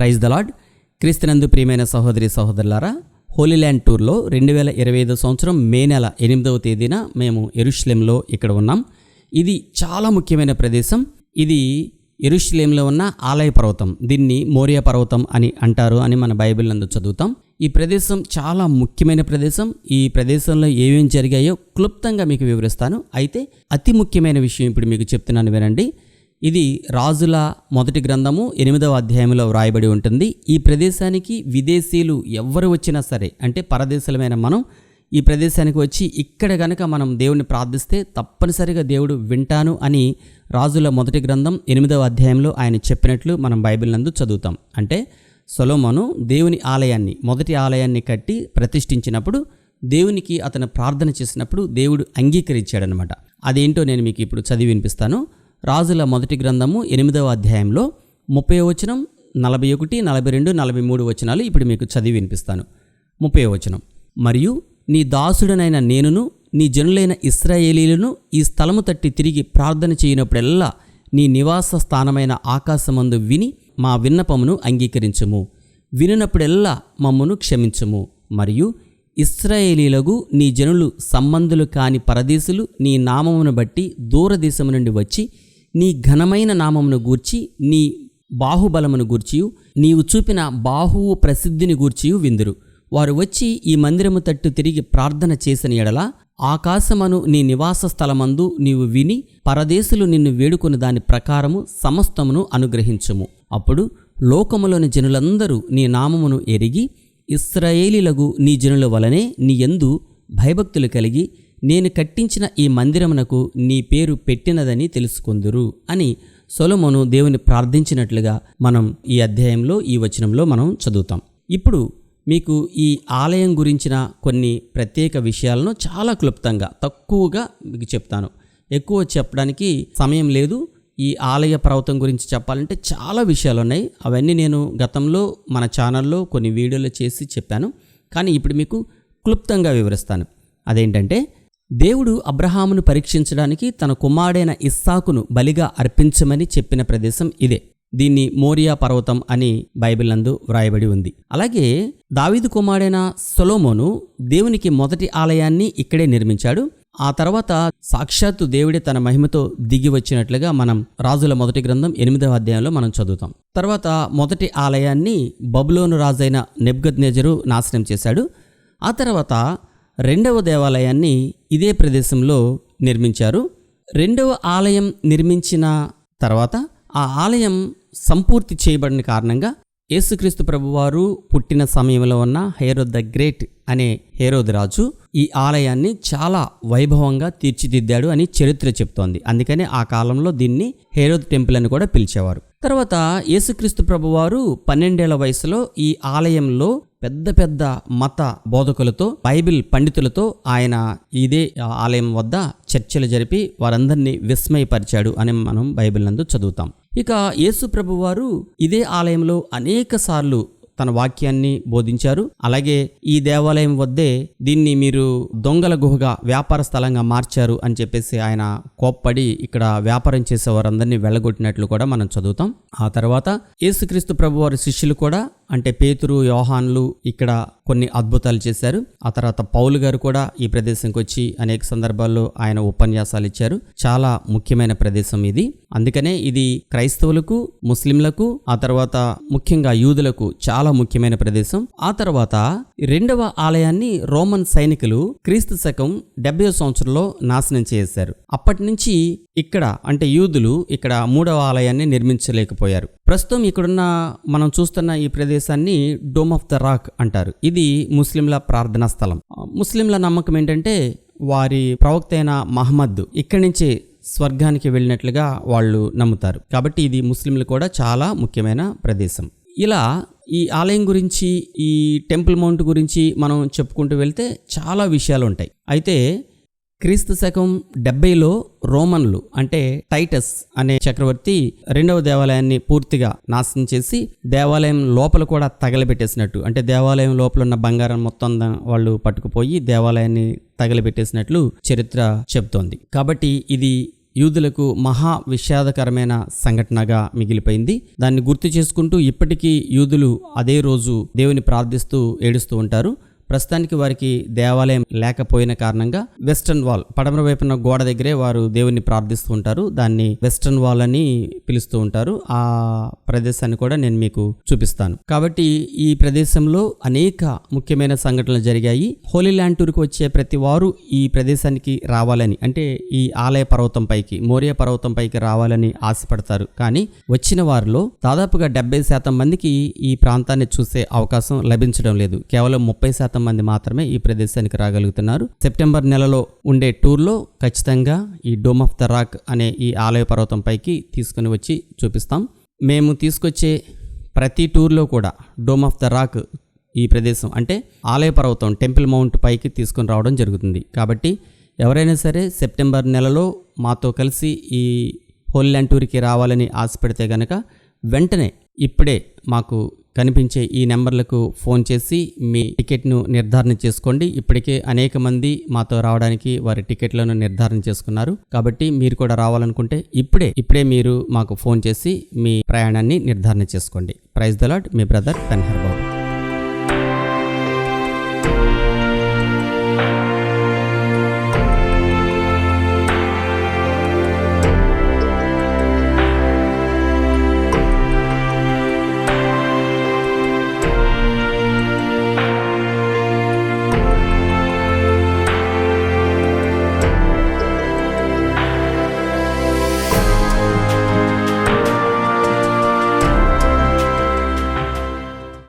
Praise the lord క్రీస్తునందు ప్రియమైన సహోదరి సహోదరులారా హోలీల్యాండ్ టూర్లో రెండు వేల ఇరవై ఐదో సంవత్సరం మే నెల ఎనిమిదవ తేదీన మేము ఎరుష్లేంలో ఇక్కడ ఉన్నాం. ఇది చాలా ముఖ్యమైన ప్రదేశం. ఇది ఎరుష్లేంలో ఉన్న ఆలయ పర్వతం. దీన్ని మోరియా పర్వతం అని అంటారు అని మన బైబిల్ నందు చదువుతాం. ఈ ప్రదేశం చాలా ముఖ్యమైన ప్రదేశం. ఈ ప్రదేశంలో ఏమేమి జరిగాయో క్లుప్తంగా మీకు వివరిస్తాను. అయితే అతి ముఖ్యమైన విషయం ఇప్పుడు మీకు చెప్తున్నాను వినండి. ఇది రాజుల మొదటి గ్రంథము ఎనిమిదవ అధ్యాయంలో వ్రాయబడి ఉంటుంది. ఈ ప్రదేశానికి విదేశీయులు ఎవ్వరు వచ్చినా సరే అంటే పరదేశులమైన మనం ఈ ప్రదేశానికి వచ్చి ఇక్కడ గనక మనం దేవుణ్ణి ప్రార్థిస్తే తప్పనిసరిగా దేవుడు వింటాను అని రాజుల మొదటి గ్రంథం ఎనిమిదవ అధ్యాయంలో ఆయన చెప్పినట్లు మనం బైబిల్ నందు చదువుతాం. అంటే సొలోమోను దేవుని ఆలయాన్ని మొదటి ఆలయాన్ని కట్టి ప్రతిష్ఠించినప్పుడు దేవునికి అతను ప్రార్థన చేసినప్పుడు దేవుడు అంగీకరించాడనమాట అదేంటో నేను మీకు ఇప్పుడు చదివి వినిపిస్తాను. రాజుల మొదటి గ్రంథము ఎనిమిదవ అధ్యాయంలో ముప్పై వచనం నలభై ఒకటి నలభై రెండు నలభై మూడు వచనాలు ఇప్పుడు మీకు చదివి వినిపిస్తాను. ముప్పై వచనం. మరియు నీ దాసుడనైన నేనును నీ జనులైన ఇస్రాయేలీలను ఈ స్థలము తట్టి తిరిగి ప్రార్థన చేయనప్పుడెల్లా నీ నివాస స్థానమైన ఆకాశమందు విని మా విన్నపమును అంగీకరించుము. వినినప్పుడెల్లా మమ్మను క్షమించుము. మరియు ఇస్రాయేలీలకు నీ జనులు సంబంధులు కాని పరదేశులు నీ నామమును బట్టి దూరదేశము నుండి వచ్చి నీ ఘనమైన నామమును గూర్చి నీ బాహుబలమును గూర్చియు నీవు చూపిన బాహువు ప్రసిద్ధిని గూర్చియు విందురు. వారు వచ్చి ఈ మందిరము తట్టు తిరిగి ప్రార్థన చేసిన ఎడల ఆకాశమను నీ నివాస స్థలమందు నీవు విని పరదేశులు నిన్ను వేడుకొని దాని ప్రకారము సమస్తమును అనుగ్రహించుము. అప్పుడు లోకములోని జనులందరూ నీ నామమును ఎరిగి ఇస్రాయేలీలకు నీ జనుల వలనే నీ యందు భయభక్తులు కలిగి నేను కట్టించిన ఈ మందిరమునకు నీ పేరు పెట్టినదని తెలుసుకుందురు అని సొలమోను దేవుని ప్రార్థించినట్లుగా మనం ఈ అధ్యాయంలో ఈ వచనంలో మనం చదువుతాం. ఇప్పుడు మీకు ఈ ఆలయం గురించిన కొన్ని ప్రత్యేక విషయాలను చాలా క్లుప్తంగా తక్కువగా మీకు చెప్తాను. ఎక్కువ చెప్పడానికి సమయం లేదు. ఈ ఆలయ పర్వతం గురించి చెప్పాలంటే చాలా విషయాలు ఉన్నాయి అవన్నీ నేను గతంలో మన ఛానల్లో కొన్ని వీడియోలు చేసి చెప్పాను. కానీ ఇప్పుడు మీకు క్లుప్తంగా వివరిస్తాను. అదేంటంటే దేవుడు అబ్రహామును పరీక్షించడానికి తన కుమారుడైన ఇస్సాకును బలిగా అర్పించమని చెప్పిన ప్రదేశం ఇదే. దీన్ని మోరియా పర్వతం అని బైబిల్ నందు వ్రాయబడి ఉంది. అలాగే దావీదు కుమారుడైన సొలోమోను దేవునికి మొదటి ఆలయాన్ని ఇక్కడే నిర్మించాడు. ఆ తర్వాత సాక్షాత్తు దేవుడే తన మహిమతో దిగి వచ్చినట్లుగా మనం రాజుల మొదటి గ్రంథం ఎనిమిదవ అధ్యాయంలో మనం చదువుతాం. తర్వాత మొదటి ఆలయాన్ని బబులోను రాజైన నెబ్గద్నేజరు నాశనం చేశాడు. ఆ తర్వాత రెండవ దేవాలయాన్ని ఇదే ప్రదేశంలో నిర్మించారు. రెండవ ఆలయం నిర్మించిన తర్వాత ఆ ఆలయం సంపూర్తి చేయబడిన కారణంగా యేసుక్రీస్తు ప్రభువారు పుట్టిన సమయంలో ఉన్న హేరోద్ ద గ్రేట్ అనే హేరోద్ రాజు ఈ ఆలయాన్ని చాలా వైభవంగా తీర్చిదిద్దాడు అని చరిత్ర చెప్తోంది. అందుకనే ఆ కాలంలో దీన్ని హేరోద్ టెంపుల్ అని కూడా పిలిచేవారు. తర్వాత యేసుక్రీస్తు ప్రభువారు పన్నెండేళ్ళ వయసులో ఈ ఆలయంలో పెద్ద పెద్ద మత బోధకులతో బైబిల్ పండితులతో ఆయన ఇదే ఆలయం వద్ద చర్చలు జరిపి వారందరినీ విస్మయపరిచాడు అని మనం బైబిల్ నందు చదువుతాం. ఇక యేసు ప్రభువారు ఇదే ఆలయంలో అనేక సార్లు తన వాక్యాన్ని బోధించారు. అలాగే ఈ దేవాలయం వద్దే దీన్ని మీరు దొంగల గుహగా వ్యాపార స్థలంగా మార్చారు అని చెప్పేసి ఆయన కోప్పడి ఇక్కడ వ్యాపారం చేసే వారందరినీ వెళ్ళగొట్టినట్లు కూడా మనం చదువుతాం. ఆ తర్వాత యేసుక్రీస్తు ప్రభు వారి శిష్యులు కూడా అంటే పేతురు యోహాన్లు ఇక్కడ కొన్ని అద్భుతాలు చేశారు. ఆ తర్వాత పౌలు గారు కూడా ఈ ప్రదేశంకి వచ్చి అనేక సందర్భాల్లో ఆయన ఉపన్యాసాలు ఇచ్చారు. చాలా ముఖ్యమైన ప్రదేశం ఇది. అందుకనే ఇది క్రైస్తవులకు ముస్లింలకు ఆ తర్వాత ముఖ్యంగా యూదులకు చాలా ముఖ్యమైన ప్రదేశం. ఆ తర్వాత రెండవ ఆలయాన్ని రోమన్ సైనికులు క్రీస్తు శకం డెబ్బై సంవత్సరంలో నాశనం చేశారు. అప్పటి నుంచి ఇక్కడ అంటే యూదులు ఇక్కడ మూడవ ఆలయాన్ని నిర్మించలేకపోయారు. ప్రస్తుతం ఇక్కడున్న మనం చూస్తున్న ఈ ప్రదేశం ప్రదేశాన్ని డోమ్ ఆఫ్ ద రాక్ అంటారు. ఇది ముస్లింల ప్రార్థనా స్థలం. ముస్లింల నమ్మకం ఏంటంటే వారి ప్రవక్త అయిన మహమ్మద్ ఇక్కడి నుంచే స్వర్గానికి వెళ్ళినట్లుగా వాళ్ళు నమ్ముతారు. కాబట్టి ఇది ముస్లింలు కూడా చాలా ముఖ్యమైన ప్రదేశం. ఇలా ఈ ఆలయం గురించి ఈ టెంపుల్ మౌంట్ గురించి మనం చెప్పుకుంటూ వెళ్తే చాలా విషయాలు ఉంటాయి. అయితే క్రీస్తు శకం డెబ్బైలో రోమన్లు అంటే టైటస్ అనే చక్రవర్తి రెండవ దేవాలయాన్ని పూర్తిగా నాశనం చేసి దేవాలయం లోపల కూడా తగలబెట్టేసినట్టు అంటే దేవాలయం లోపల ఉన్న బంగారం మొత్తం వాళ్ళు పట్టుకుపోయి దేవాలయాన్ని తగలబెట్టేసినట్లు చరిత్ర చెబుతోంది. కాబట్టి ఇది యూదులకు మహా విషాదకరమైన సంఘటనగా మిగిలిపోయింది. దాన్ని గుర్తు చేసుకుంటూ ఇప్పటికీ యూదులు అదే రోజు దేవుని ప్రార్థిస్తూ ఏడుస్తూ ఉంటారు. ప్రస్తుతానికి వారికి దేవాలయం లేకపోయిన కారణంగా వెస్టర్న్ వాల్ పడమర వైపున గోడ దగ్గరే వారు దేవుణ్ణి ప్రార్థిస్తూ ఉంటారు. దాన్ని వెస్టర్న్ వాల్ అని పిలుస్తూ ఉంటారు. ఆ ప్రదేశాన్ని కూడా నేను మీకు చూపిస్తాను. కాబట్టి ఈ ప్రదేశంలో అనేక ముఖ్యమైన సంఘటనలు జరిగాయి. హోలీ ల్యాండ్ టూర్కి వచ్చే ప్రతి వారు ఈ ప్రదేశానికి రావాలని అంటే ఈ ఆలయ పర్వతం పైకి మోరియా పర్వతం పైకి రావాలని ఆశపడతారు. కానీ వచ్చిన వారిలో దాదాపుగా డెబ్బై శాతం మందికి ఈ ప్రాంతాన్ని చూసే అవకాశం లభించడం లేదు. కేవలం ముప్పై శాతం మంది మాత్రమే ఈ ప్రదేశానికి రాగలుగుతున్నారు. సెప్టెంబర్ నెలలో ఉండే టూర్లో ఖచ్చితంగా ఈ డోమ్ ఆఫ్ ద రాక్ అనే ఈ ఆలయ పర్వతం పైకి తీసుకుని వచ్చి చూపిస్తాం. మేము తీసుకొచ్చే ప్రతి టూర్లో కూడా డోమ్ ఆఫ్ ద రాక్ ఈ ప్రదేశం అంటే ఆలయ పర్వతం టెంపుల్ మౌంట్ పైకి తీసుకొని రావడం జరుగుతుంది. కాబట్టి ఎవరైనా సరే సెప్టెంబర్ నెలలో మాతో కలిసి ఈ హోలీ ల్యాండ్ టూర్కి రావాలని ఆశపడితే గనక వెంటనే ఇప్పుడే మాకు కనిపించే ఈ నెంబర్లకు ఫోన్ చేసి మీ టికెట్ను నిర్ధారణ చేసుకోండి. ఇప్పటికే అనేక మంది మాతో రావడానికి వారి టికెట్లను నిర్ధారణ చేసుకున్నారు. కాబట్టి మీరు కూడా రావాలనుకుంటే ఇప్పుడే ఇప్పుడే మీరు మాకు ఫోన్ చేసి మీ ప్రయాణాన్ని నిర్ధారణ చేసుకోండి. ప్రైజ్ దలాడ్ మీ బ్రదర్ తన్హర్ బాబు